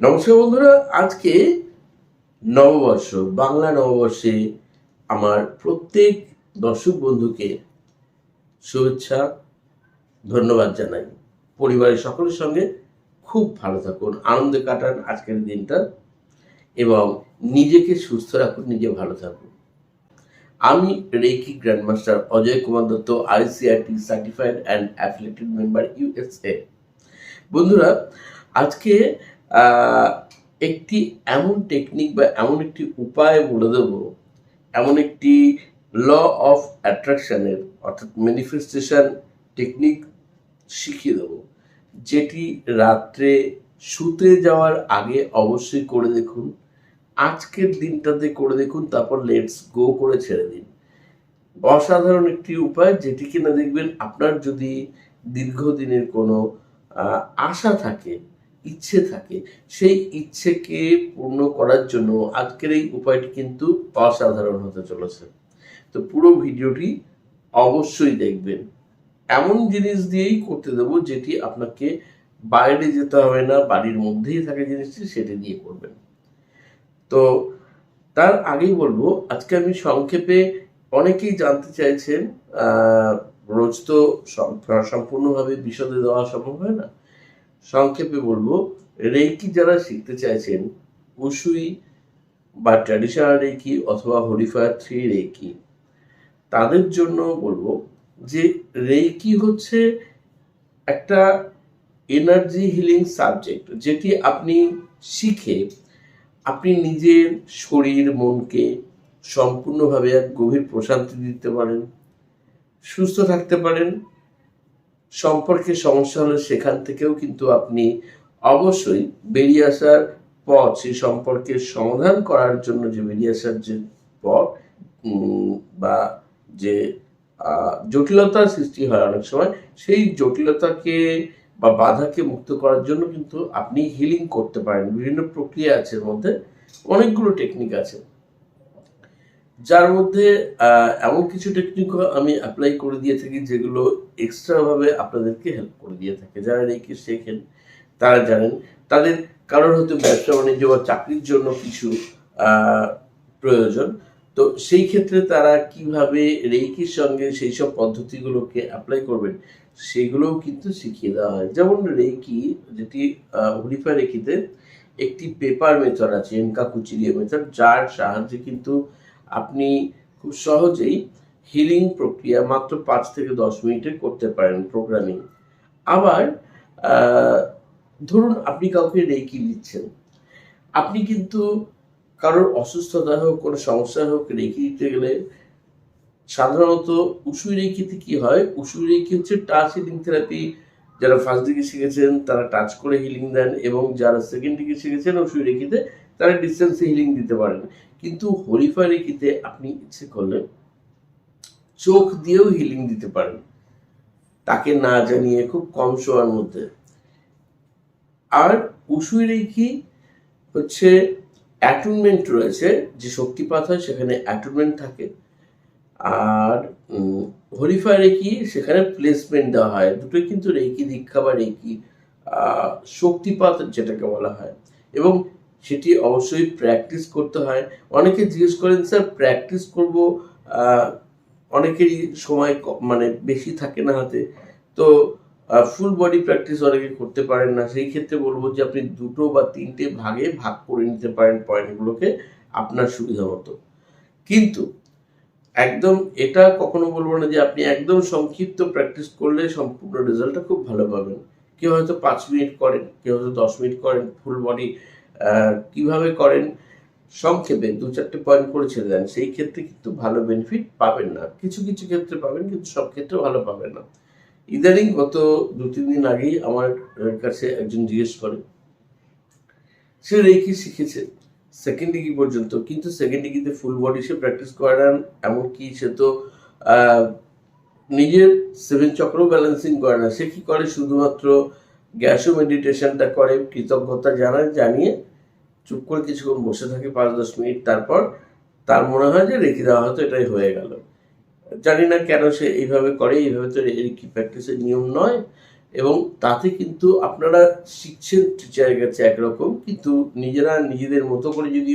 নমস্কার বন্ধুরা, আজকে নববর্ষ, বাংলা নববর্ষে আমার প্রত্যেক দর্শক বন্ধুকে শুভেচ্ছা, ধন্যবাদ জানাই। পরিবারের সকলের সঙ্গে খুব ভালো থাকুন, আনন্দে কাটান আজকের দিনটা, এবং নিজেকে সুস্থ রাখুন, নিজে ভালো থাকুন। আমি reiki grandmaster Ajay Kumar Dutta ICRT certified and affiliated member USA বন্ধুরা, আজকে একটি এমন টেকনিক বা এমন একটি উপায় বলে দেব, এমন একটি ল অফ অ্যাট্রাকশনের অর্থাৎ ম্যানিফেস্টেশন টেকনিক শিখিয়ে দেবো, যেটি রাত্রে শুতে যাওয়ার আগে অবশ্যই করে দেখুন। আজকের দিনটাতে করে দেখুন, তারপর লেটস গো করে ছেড়ে দিন। অসাধারণ একটি উপায়, যেটি কিনা দেখবেন আপনার যদি দীর্ঘদিনের কোনো আশা থাকে, ইচ্ছে থাকে, সেই ইচ্ছেকে পূর্ণ করার জন্য আজকের এই উপায়টি কিন্তু অসাধারণ হতে চলেছে। তো পুরো ভিডিওটি অবশ্যই দেখবেন। এমন জিনিস দিয়েই করতে দেবো, যেটি আপনাকে বাইরে যেতে হবে না, বাড়ির মধ্যেই থাকে জিনিসটি, সেটি দিয়ে করবেন। তো তার আগেই বলব, আজকে আমি সংক্ষেপে অনেকেই জানতে চাইছেন রোজ তো সম্পূর্ণভাবে বিশদে দেওয়া সম্ভব হয় না। সংক্ষেপে বলব রেকি যারা শিখতে চাইছেন, উসুই বা ট্র্যাডিশনাল রেকি অথবা হরিফায়ার থ্রি রেকি তাদের জন্য বলব যে রেকি হচ্ছে একটা এনার্জি হিলিং সাবজেক্ট যেটি আপনি শিখে আপনি নিজের শরীর, মনকে সম্পূর্ণভাবে এক গভীর প্রশান্তি দিতে পারেন, সুস্থ থাকতে পারেন। সম্পর্কে সমস্যা হলে সেখান থেকেও কিন্তু আপনি অবশ্যই বেরিয়ে আসার পথ, সেই সম্পর্কে সমাধান করার জন্য যে বেরিয়ে আসার যে পথ বা যে জটিলতার সৃষ্টি হয় অনেক সময়, সেই জটিলতাকে বা বাধাকে মুক্ত করার জন্য কিন্তু আপনি হিলিং করতে পারেন। বিভিন্ন প্রক্রিয়া আছে এর মধ্যে। অনেকগুলো টেকনিক আছে। যার মধ্যে এমন কিছু টেকনিকও আমি অ্যাপ্লাই করে দিয়ে থাকি যেগুলো এক্সট্রা ভাবে আপনাদেরকে হেল্প করে দিয়ে থাকে। যারা রেকি শেখেন, তারা জানেন। তাদের কারোর হয়তো ব্যবসা বাণিজ্য বা চাকরির জন্য কিছু প্রয়োজন। তো সেই ক্ষেত্রে তারা কীভাবে রেকির সঙ্গে সেই সব পদ্ধতিগুলোকে অ্যাপ্লাই করবেন, সেগুলোও কিন্তু শিখিয়ে দেওয়া হয়। যেমন রেকি যেটি হরিফা রেকিতে একটি পেপার মেথড আছে, এনকা কুচিরিয়া মেথড যার সাহায্যে কিন্তু আপনি খুব সহজেই হিলিং প্রক্রিয়া মাত্র পাঁচ থেকে দশ মিনিটে করতে পারেন প্রোগ্রামিং আবার ধরুন আপনি কাউকে রেকি দিচ্ছেন, আপনি কিন্তু কারোর অসুস্থতা হোক, কোনো সমস্যা হোক, রেখে দিতে গেলে সাধারণত উসুই রেকিতে কি হয়? উসুই রেখি হচ্ছে টাচ হিলিং থেরাপি যারা ফার্স্ট দিকে শিখেছেন, তারা টাচ করে হিলিং দেন এবং যারা সেকেন্ড দিকে শিখেছেন উসুই রেখিতে, তারা ডিস্টেন্সে হিলিং দিতে পারেন। কিন্তু হরিফা রেখিতে আপনি ইচ্ছে করলে চোখ দিয়েও হিলিং দিতে পারেন। তাকে না জানিয়ে খুব কম সময়ের মধ্যে। আর উসুই রেখি হচ্ছে অ্যাটুনমেন্ট রয়েছে যে শক্তিপাত হয় সেখানে অ্যাটুনমেন্ট থাকে। আর উম, হরিফা রেকি সেখানে প্লেসমেন্ট দেওয়া হয়। দুটোই কিন্তু রেকি দীক্ষা বা রেকি শক্তিপাত যেটাকে বলা হয়। এবং সেটি অবশ্যই প্র্যাকটিস করতে হয়। অনেকে জিজ্ঞেস করেন স্যার প্র্যাকটিস করব? অনেকেরই সময় ক- মানে বেশি থাকে না হাতে। তো ফুল বডি প্র্যাকটিস অনেকে করতে পারেন না। সেই ক্ষেত্রে বলব যে, আপনি দুটো বা তিনটে ভাগে ভাগ করে নিতে পারেন পয়েন্টগুলোকে আপনার সুবিধা মতো। কিন্তু একদম এটা কখনো বলব না যে, আপনি একদম সংক্ষিপ্ত প্র্যাকটিস করলে সম্পূর্ণ রেজাল্টটা খুব ভালো পাবেন। কেউ হয়তো পাঁচ মিনিট করেন, কেউ হয়তো দশ মিনিট করেন ফুল বডি কীভাবে করেন? সংক্ষেপে দু চারটে পয়েন্ট করে ছেড়ে দেন। সেই ক্ষেত্রে কিন্তু ভালো বেনিফিট পাবেন না। কিছু কিছু ক্ষেত্রে পাবেন, কিন্তু সব ক্ষেত্রে ভালো পাবেন না। ইদানিং গত দু, তিন দিন আগেই আমার কাছে একজন জিজ্ঞেস করে। সে রেকি শিখেছে সেকেন্ড ডিগ্রি পর্যন্ত, কিন্তু সেকেন্ড ডিগ্রিতে ফুল বডি সে প্র্যাকটিস করে না, এমনকি সে তো নিজের সেভেন চক্র ব্যালেন্সিং করে না। সে কি করে? শুধুমাত্র গ্যাসও মেডিটেশনটা করে, কৃতজ্ঞতা জানায়, জানিয়ে চুপ করে কিছুক্ষণ বসে থাকে পাঁচ, দশ মিনিট, তারপর তার মনে হয় যে রেখে দেওয়া হয়তো এটাই হয়ে গেল। জানি না কেন সে এইভাবে করে, এইভাবে তো এর কি প্র্যাকটিসের নিয়ম নয়। এবং তাতে কিন্তু আপনারা শিখছেন টিচারের কাছে একরকম, কিন্তু নিজেরা নিজেদের মতো করে যদি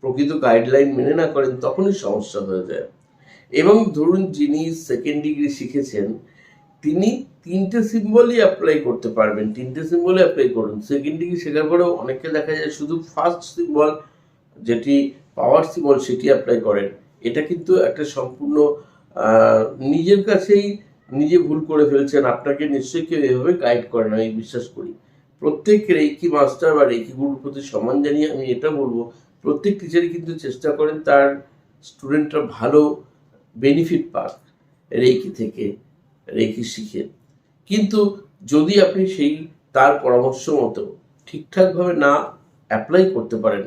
প্রকৃত গাইডলাইন মেনে না করেন, তখনই সমস্যা হয়ে যায়। এবং ধরুন যিনি সেকেন্ড ডিগ্রি শিখেছেন, তিনি তিনটে সিম্বলই অ্যাপ্লাই করতে পারবেন, তিনটে সিম্বলই অ্যাপ্লাই করুন। সেকেন্ড ডিগ্রি শেখার পরেও অনেকে দেখা যায় শুধু ফার্স্ট সিম্বল যেটি পাওয়ার সিম্বল সেটি অ্যাপ্লাই করেন। এটা কিন্তু একটা সম্পূর্ণ নিজের কাছেই নিজে ভুল করে ফেলছেন, আপনাকে নিশ্চয়ই কেউ এভাবে গাইড করে না, আমি বিশ্বাস করি। প্রত্যেক রেকি মাস্টার বা রেকি গুরুর প্রতি সম্মান জানিয়ে আমি এটা বলব, প্রত্যেক টিচারই কিন্তু চেষ্টা করেন তার স্টুডেন্টরা ভালো বেনিফিট পাক রেকি থেকে রেকি শিখে। কিন্তু যদি আপনি সেই, তার পরামর্শ মতো ঠিকঠাকভাবে না অ্যাপ্লাই করতে পারেন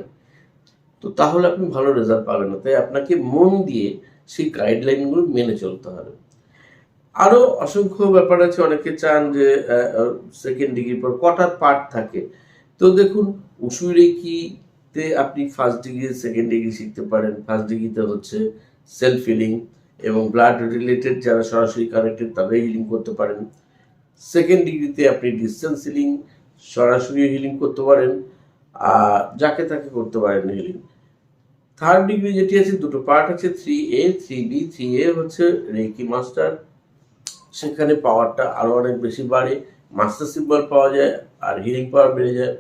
তো তাহলে আপনি ভালো রেজাল্ট পাবেন। না তাই আপনাকে মন দিয়ে সেই গাইডলাইনগুলো মেনে চলতে হবে। আরও অসংখ্য ব্যাপার আছে, অনেকে চান যে সেকেন্ড ডিগ্রির পর কটা পার্ট থাকে। তো দেখুন উসুরেকিতে আপনি ফার্স্ট ডিগ্রি সেকেন্ড ডিগ্রি শিখতে পারেন। ফার্স্ট ডিগ্রিতে হচ্ছে সেলফ হিলিং এবং ব্লাড রিলেটেড যারা সরাসরি কানেক্টেড তাদের হিলিং করতে পারেন। সেকেন্ড ডিগ্রিতে আপনি ডিস্টেন্স হিলিং সরাসরি হিলিং করতে পারেন। যাকে তাকে করতে পারেন হিলিং থার্ড ডিগ্রি যেটি আছে, দুটো পার্ট আছে three A three B three A হচ্ছে রেকি মাস্টার সেখানে পাওয়ারটা আরও অনেক বেশি বাড়ে। মাস্টার সিম্বল পাওয়া যায় আর হিলিং পাওয়ার বেড়ে যায়।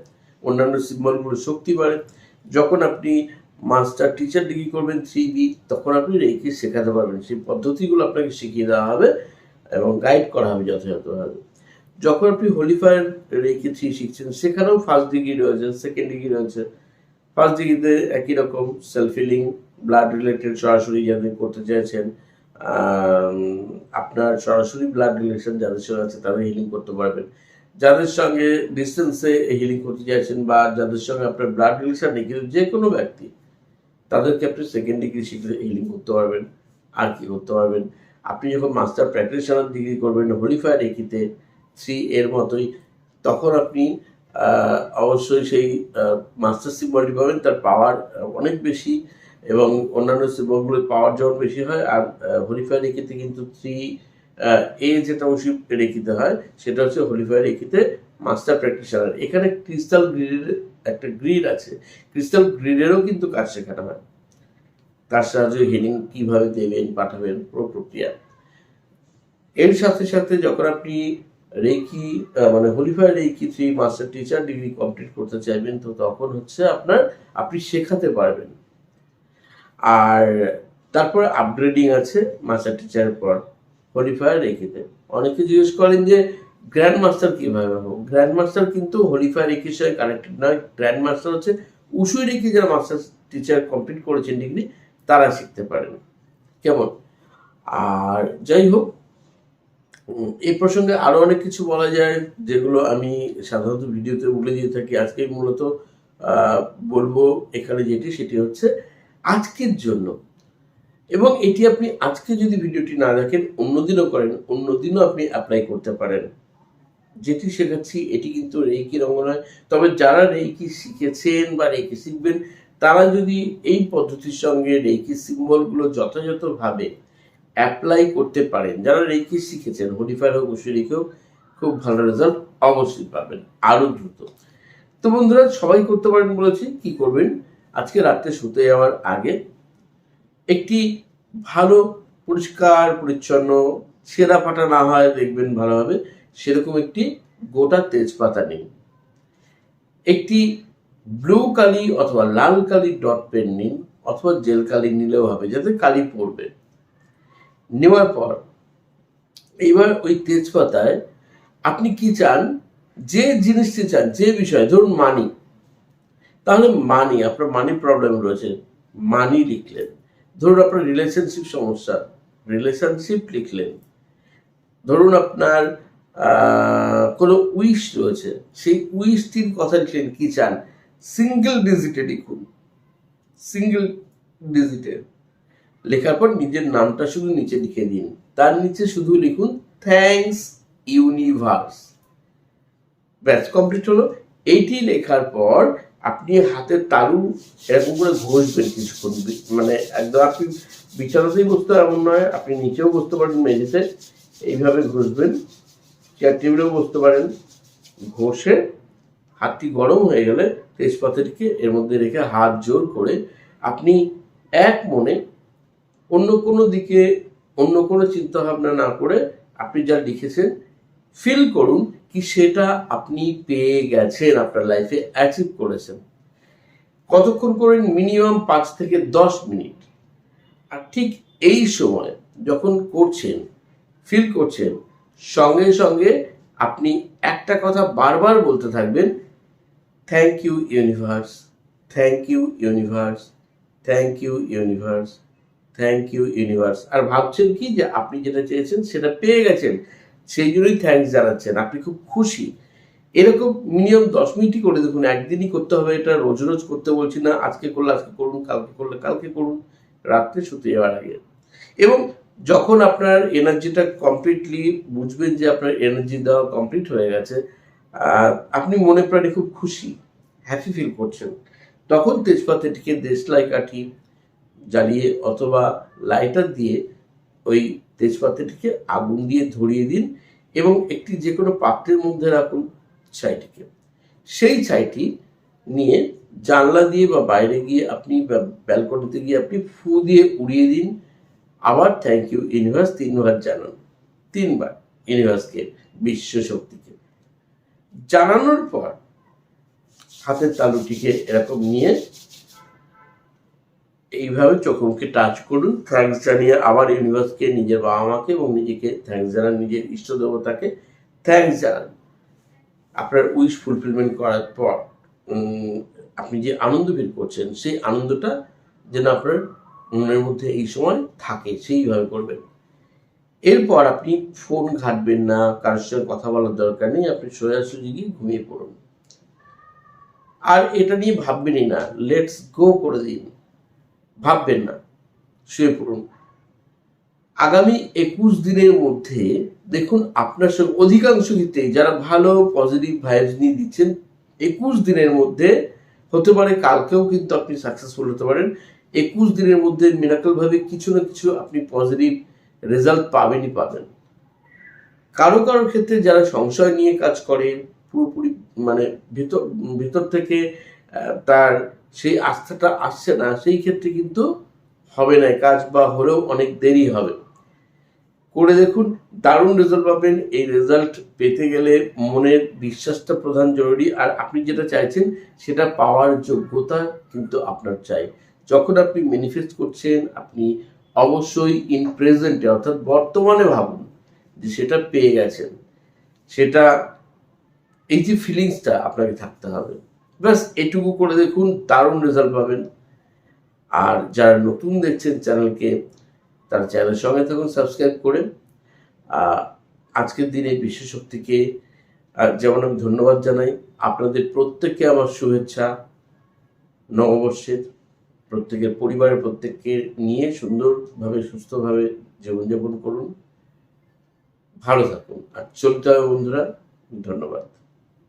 অন্যান্য সিম্বলগুলো শক্তি বাড়ে। যখন আপনি মাস্টার টিচার ডিগ্রি করবেন থ্রি বি তখন আপনি রেকি শেখাতে পারবেন। সেই পদ্ধতিগুলো আপনাকে শিখিয়ে দেওয়া হবে এবং গাইড করা হবে যথাযথভাবে। যখন আপনি হোলিফায়ার রেকি থ্রি শিখছেন, সেখানেও ফার্স্ট ডিগ্রি রয়েছে সেকেন্ড ডিগ্রি রয়েছে। ফার্স্ট ডিগ্রিতে একই রকম সেলফ হিলিং ব্লাড রিলেটেড সরাসরি যাদের করতে চাইছেন আপনার সরাসরি ব্লাড রিলেশন যাদের সঙ্গে আছে তাদের হিলিং করতে পারবেন। যাদের সঙ্গে ডিস্টেন্সে হিলিং করতে চাইছেন বা যাদের সঙ্গে আপনার ব্লাড রিলেশন নেই, কিন্তু যে কোনো ব্যক্তি, তাদেরকে আপনি সেকেন্ড ডিগ্রি শিখলে হিলিং করতে পারবেন। আর কি করতে পারবেন? আপনি যখন মাস্টার প্র্যাকটিশনার ডিগ্রি করবেন হোলিফায়ার একিতে থ্রি এর মতোই। তখন আপনি অবশ্যই সেই মাস্টার সিম্বলটি পাবেন, তার পাওয়ার অনেক বেশি এবং অন্যান্য সিম্বলগুলোর পাওয়ার যখন বেশি হয়, আর হোলিফায়ার একিতে কিন্তু থ্রি এ যেটা ওষুধ রেখিতে হয়, সেটা হচ্ছে হোলিফায়ার একিতে মাস্টার প্র্যাকটিশনার। এখানে ক্রিস্টাল গ্রিডের একটা গ্রিড আছে। ক্রিস্টাল গ্রিডেরও কিন্তু কাজ শেখানো হয়। তার সাহায্যে হিলিং কীভাবে দেবেন, পাঠাবেন, পুরো প্রক্রিয়া। এর সাথে সাথে যখন আপনি রেকি মানে holy fire reiki three master teacher degree complete করতে চাইবেন, তো তখন হচ্ছে আপনার আপনি শেখাতে পারবেন। আর তারপর আপগ্রেডিং আছে মাস্টার টিচারের পর, হোলিফায়ার রেখিতে অনেকে জিজ্ঞেস করেন যে গ্র্যান্ড মাস্টার কীভাবে হব? গ্র্যান্ড মাস্টার কিন্তু হোলিফায়ার রেকির সঙ্গে কানেক্টেড নয়। গ্র্যান্ড মাস্টার হচ্ছে উসুই রেখি যারা মাস্টার টিচার কমপ্লিট করেছেন ডিগ্রি তারা শিখতে পারেন। কেমন? আর যাই হোক এই প্রসঙ্গে আরও অনেক কিছু বলা যায়, যেগুলো আমি সাধারণত ভিডিওতে বলে দিয়ে থাকি। আজকে মূলত বলব এখানে যেটি, সেটি হচ্ছে আজকের জন্য। এবং এটি আপনি আজকে যদি ভিডিওটি না দেখেন অন্যদিনও করেন অন্যদিনও আপনি অ্যাপ্লাই করতে পারেন। যেটি শেখাচ্ছি, এটি কিন্তু রেইকি রঙ নয় তবে যারা রেইকি শিখেছেন বা রেইকি শিখবেন, তারা যদি এই পদ্ধতির সঙ্গে রেইকি সিম্বলগুলো যথাযথভাবে অ্যাপ্লাই করতে পারেন। যারা রেইকি শিখেছেন হোলিফায়ার হোক উসুরি হোক, খুব ভালো রেজাল্ট অবশ্যই পাবেন আরও দ্রুত। তো বন্ধুরা, সবাই করতে পারেন বলেছি, কি করবেন? আজকে রাত্রে শুতে যাওয়ার আগে একটি ভালো, পরিষ্কার, পরিচ্ছন্ন ছেঁড়া ফাটা না হয়, দেখবেন ভালোভাবে, সেরকম একটি গোটা তেজপাতা নিন। একটি ব্লু কালি অথবা লাল কালি ডট পেন নিন, অথবা জেল কালি নিলেও হবে, যাতে কালি পড়বে। নেওয়ার পর, এইবার ওই তেজপাতায় আপনি কি চান? যে জিনিসটি চান, যে বিষয়, ধরুন মানি। তাহলে মানি, আপনার মানি প্রবলেম রয়েছে। মানি লিখলেন। ধরুন আপনার রিলেশনশিপ সমস্যা রিলেশনশিপ লিখলেন। ধরুন আপনার কোনো উইশ রয়েছে। সেই উইশটির কথা লিখলেন, কি চান? সিঙ্গেল ডিজিটে লিখুন। সিঙ্গেল ডিজিটে লেখার পর নিজের নামটা শুধু নিচে লিখে দিন। তার নিচে শুধু লিখুন থ্যাঙ্কস ইউনিভার্স ব্যাচ কমপ্লিট হলো। এইটি লেখার পর আপনি হাতের তালু এরকম করে ঘষবেন কিছুক্ষণ। মানে একদম আপনি বিছানাতেই বসতে এমন নয়। আপনি নিচেও বসতে পারেন, মেঝেতে। এইভাবে ঘষবেন। চেয়ার টেবিলেও বসতে পারেন। ঘষে হাতটি গরম হয়ে গেলে তেজপাতাটিকে এর মধ্যে রেখে হাত জোর করে আপনি এক মনে অন্য কোনো দিকে, অন্য কোনো চিন্তা ভাবনা না করে আপনি যা লিখেছেন ফিল করুন কি সেটা আপনি পেয়ে গেছেন, আপনার লাইফে অ্যাচিভ করেছেন। কতক্ষণ করেন মিনিমাম পাঁচ থেকে দশ মিনিট আর ঠিক এই সময় যখন করছেন ফিল করছেন, সঙ্গে সঙ্গে আপনি একটা কথা বারবার বলতে থাকবেন thank you universe thank you universe thank you universe thank you universe আর ভাবছেন কি যে আপনি যেটা চেয়েছেন সেটা পেয়ে গেছেন, সেই জন্যই থ্যাঙ্কস জানাচ্ছেন। আপনি খুব খুশি। এরকম মিনিমাম দশ মিনিটই করে দেখুন, একদিনই করতে হবে এটা, রোজ রোজ করতে বলছি না, আজকে করলে আজকে করুন, কালকে করলে কালকে করুন, রাত্রে শুতে যাওয়ার আগে। এবং যখন আপনার এনার্জিটা কমপ্লিটলি বুঝবেন যে আপনার এনার্জি দেওয়া কমপ্লিট হয়ে গেছে আপনি মনে প্রাণে খুব খুশি হ্যাপি ফিল করছেন, তখন তেজপাতাটিকে দেশলাই কাঠি জ্বালিয়ে অথবা লাইটার দিয়ে ওই তেজপাতাটিকে আগুন দিয়ে ধরিয়ে দিন এবং একটি যে কোনো পাত্রের মধ্যে রাখুন ছাইটিকে। সেই ছাইটি নিয়ে জানলা দিয়ে বা বাইরে গিয়ে আপনি ব্যালকনিতে গিয়ে আপনি ফু দিয়ে উড়িয়ে দিন। আবার থ্যাংক ইউ ইউনিভার্স তিনবার জানান। তিনবার ইউনিভার্সকে বিশ্ব শক্তিকে। জানানোর পর হাতের তালুটিকে এরকম নিয়ে এইভাবে চোখে মুখে টাচ করুন। থ্যাঙ্কস জানিয়ে আবার ইউনিভার্সকে নিজের বাবা মাকে এবং নিজেকে থ্যাঙ্কস জানান, নিজের ইষ্ট দেবতাকে থ্যাঙ্কস জানান। আপনার উইশ ফুলফিলমেন্ট করার পর আপনি যে আনন্দ বের করছেন, সেই আনন্দটা যেন আপনার মনের মধ্যে এই সময় থাকে, সেইভাবে করবেন। এরপর আপনি ফোন ঘাটবেন না, কারোর সঙ্গে কথা বলার দরকার নেই, আপনি সোজাসুজি গিয়ে ঘুমিয়ে পড়ুন। আর এটা নিয়ে ভাববেনই না লেটস গো করে দিন। ভাববেন না, শুয়ে পড়ুন। আগামী একুশ দিনের মধ্যে দেখুন আপনার সঙ্গে অধিকাংশ ক্ষেত্রে যারা ভালো পজিটিভ ভাইবস নিয়ে দিচ্ছেন, একুশ দিনের মধ্যে হতে পারে কালকেও কিন্তু আপনি সাকসেসফুল হতে পারেন। একুশ দিনের মধ্যে মিরাকল ভাবে কিছু না কিছু আপনি পজিটিভ রেজাল্ট পাবেনই পাবেন। কারও কারও ক্ষেত্রে যারা সংশয় নিয়ে কাজ করে পুরোপুরি মানে ভিতর ভিতর থেকে তার সেই আস্থাটা আসছে না, সেই ক্ষেত্রে কিন্তু হবে না কাজ বা হলেও অনেক দেরি হবে। করে দেখুন, দারুণ রেজাল্ট পাবেন, এই রেজাল্ট পেতে গেলে মনের বিশ্বাসটা প্রধান জরুরি, আর আপনি যেটা চাইছেন সেটা পাওয়ার যোগ্যতা কিন্তু আপনার চাই। যখন আপনি ম্যানিফেস্ট করছেন, আপনি অবশ্যই ইন প্রেজেন্টে অর্থাৎ বর্তমানে ভাবুন যে সেটা পেয়ে গেছেন। সেটা, এই যে ফিলিংসটা আপনাকে থাকতে হবে। ব্যাস এটুকু করে দেখুন, দারুণ রেজাল্ট পাবেন। আর যারা নতুন দেখছেন চ্যানেলকে তারা চ্যানেলের সঙ্গে থাকুন সাবস্ক্রাইব করে। আজকের দিনে বিশ্বশক্তিকে যেমন আমি ধন্যবাদ জানাই, আপনাদের প্রত্যেককে আমার শুভেচ্ছা। নববর্ষের প্রত্যেকের পরিবারের প্রত্যেককে নিয়ে সুন্দরভাবে, সুস্থভাবে জীবনযাপন করুন। ভালো থাকুন। আর চলতে হবে বন্ধুরা, ধন্যবাদ।